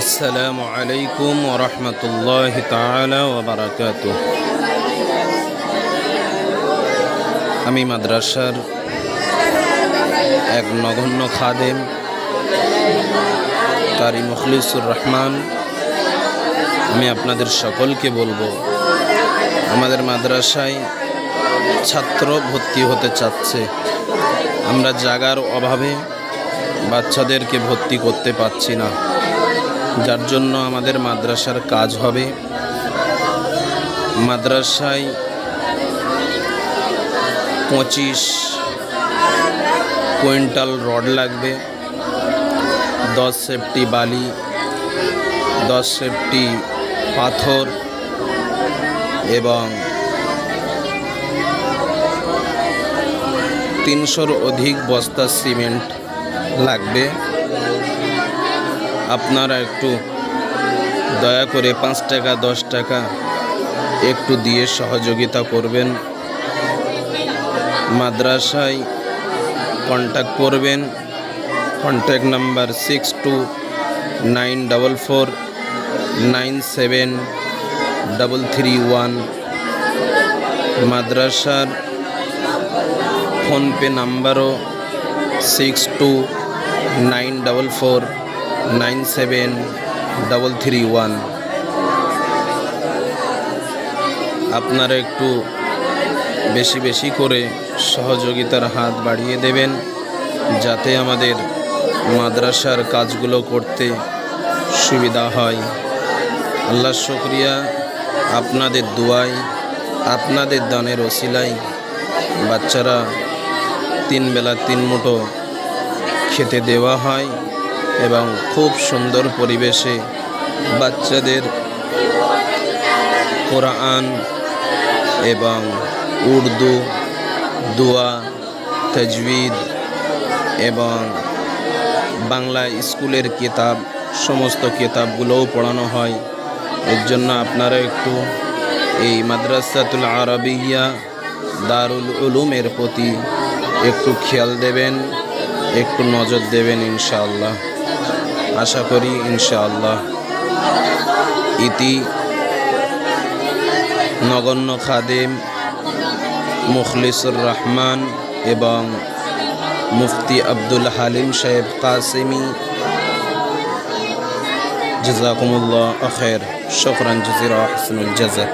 আসসালামু আলাইকুম ওরহমতুল্লাহ তাআলা ওয়া বারাকাতুহ। আমি মাদ্রাসার এক নগণ্য খাদেম কারি মুখলিসুর রহমান। আমি আপনাদের সকলকে বলব, আমাদের মাদ্রাসায় ছাত্র ভর্তি হতে চাচ্ছে। আমরা জাগার অভাবে বাচ্চাদেরকে ভর্তি করতে পারছি না। যার জন্য আমাদের মাদ্রাসার কাজ হবে। মাদ্রাসায় পঁচিশ কুইন্টাল রড লাগবে, দশ সেফটি বালি, দশ সেফটি পাথর এবং তিনশোর অধিক বস্তা সিমেন্ট লাগবে। আপনারা একটু দয়া করে পাঁচ টাকা, দশ টাকা একটু দিয়ে সহযোগিতা করবেন। মাদ্রাসায় কন্ট্যাক্ট করবেন। Contact number six two nine double four nine seven double three one মাদ্রাসার ফোনপে নাম্বারও six two nine double four nine seven double three one. আপনারা একটু বেশি বেশি করে সহযোগিতার হাত বাড়িয়ে দেবেন, যাতে আমাদের মাদ্রাসার কাজগুলো করতে সুবিধা হয়। আল্লাহ শুক্রিয়া, আপনাদের দোয়াই আপনাদের দানের ওসিলাই বাচ্চারা তিন বেলা তিন মুঠো খেতে দেওয়া হয়। এবং খুব সুন্দর পরিবেশে বাচ্চাদের কোরআন এবং উর্দু, দোয়া তজবিদ এবং বাংলা স্কুলের কিতাব, সমস্ত কিতাবগুলোও পড়ানো হয়। এর জন্য আপনারা একটু এই মাদ্রাসাতুল আরবিয়া দারুল উলুমের প্রতি একটু খেয়াল দেবেন, একটু নজর দেবেন ইনশাআল্লাহ। আশা করি ইনশাআল্লাহ ইতি নগণ্য খাদেম মুখলিসুর রহমান এবং মুফতি আব্দুল হালিম সাহেব কাসেমি। জাজাকুমুল্লাহ আখের শকরান, জজিরা, আহসানুল জাজা